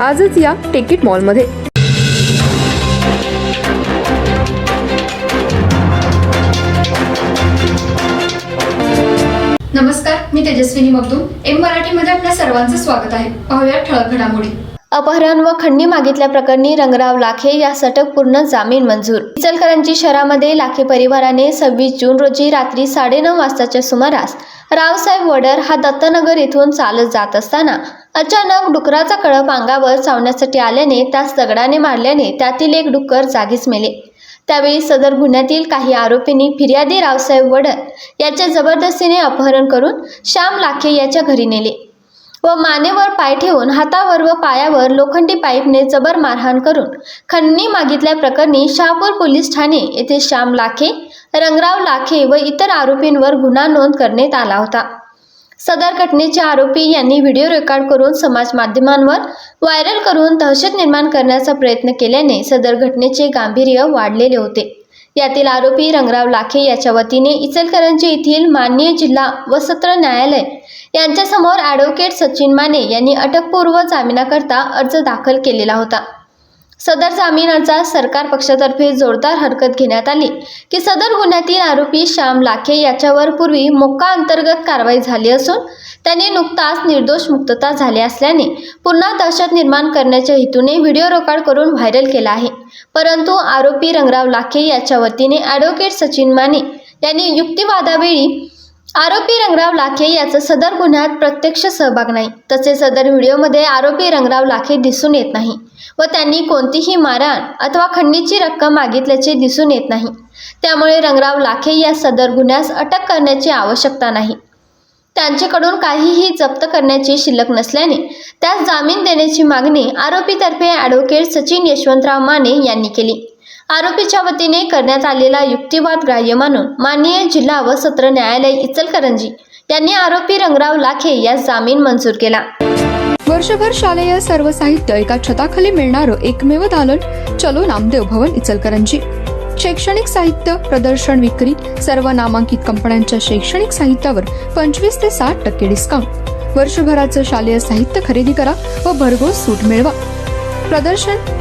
आजच या टिकीट मॉलमध्ये नमस्कार मी तेजस्विनी मगदूम. एम मराठीमध्ये आपल्या सर्वांचं स्वागत आहे. पाहूया ठळक घडामोडी. अपहरण व खंडणी मागितल्या प्रकरणी रंगराव लाखे या सटकपूर्ण जामीन मंजूर. इचलकरंजी शहरामध्ये लाखे परिवाराने सव्वीस जून रोजी रात्री साडेनऊ वाजताच्या सुमारास रावसाहेब वडर हा दत्तनगर येथून चालत जात असताना अचानक डुकराचा कळप अंगावर चावण्यासाठी आल्याने त्यास दगडाने मारल्याने त्यातील एक डुक्कर जागीच मेले. त्यावेळी सदर गुन्ह्यातील काही आरोपींनी फिर्यादी रावसाहेब वडर याचे जबरदस्तीने अपहरण करून श्याम लाखे याच्या घरी नेले. व मानेवर पाय ठेवून हातावर व पायावर लोखंडी पाईपने जबर मारहाण करून खंडणी मागितल्या प्रकरणी शहापूर पोलीस ठाणे येथे श्याम लाखे रंगराव लाखे व इतर आरोपींवर गुन्हा नोंद करण्यात आला होता. सदर घटनेचे आरोपी यांनी व्हिडिओ रेकॉर्ड करून समाज माध्यमांवर व्हायरल करून दहशत निर्माण करण्याचा प्रयत्न केल्याने सदर घटनेचे गांभीर्य वाढलेले होते. यातील आरोपी रंगराव लाखे याच्या वतीने इचलकरंजी येथील माननीय जिल्हा व सत्र न्यायालय यांच्यासमोर ॲडव्होकेट सचिन माने यांनी अटकपूर्व जामिनाकरता अर्ज दाखल केलेला होता. सदर जामीन अर्जात सरकार पक्षातर्फे जोरदार हरकत घेण्यात आली की सदर गुन्ह्यातील आरोपी श्याम लाखे याच्यावर पूर्वी मोक्का अंतर्गत कारवाई झाली असून त्याने नुकताच निर्दोष मुक्तता झाले असल्याने पुन्हा दहशत निर्माण करण्याच्या हेतूने व्हिडिओ रेकॉर्ड करून व्हायरल केला आहे. परंतु आरोपी रंगराव लाखे याच्या वतीने ॲडव्होकेट सचिन माने यांनी युक्तिवादावेळी आरोपी रंगराव लाखे याचा सदर गुन्ह्यात प्रत्यक्ष सहभाग नाही. तसेच सदर व्हिडिओमध्ये आरोपी रंगराव लाखे दिसून येत नाही व त्यांनी कोणतीही मारहाण अथवा खंडणीची रक्कम मागितल्याचे दिसून येत नाही. त्यामुळे रंगराव लाखे या सदर गुन्ह्यास अटक करण्याची आवश्यकता नाही. त्यांच्याकडून काहीही जप्त करण्याची शिल्लक नसल्याने त्यास जामीन देण्याची मागणी आरोपीतर्फे ॲडव्होकेट सचिन यशवंतराव माने यांनी केली. आरोपीच्या वतीने करण्यात आलेला युक्तिवाद ग्राह्य मानून माननीय जिल्हा व सत्र न्यायालय इचलकरंजी यांनी आरोपी रंगराव लाखे यास जामीन मंजूर केला. वर्षभर शालेय सर्व साहित्य एका छताखाली मिळणारं एकमेव दालन चलो नामदेव भवन इचलकरंजी. शैक्षणिक साहित्य प्रदर्शन विक्री सर्व नामांकित कंपन्यांच्या शैक्षणिक साहित्यावर पंचवीस ते साठ टक्के डिस्काउंट वर्षभराचं शालेय साहित्य खरेदी करा व भरघोस सूट मिळवा. प्रदर्शन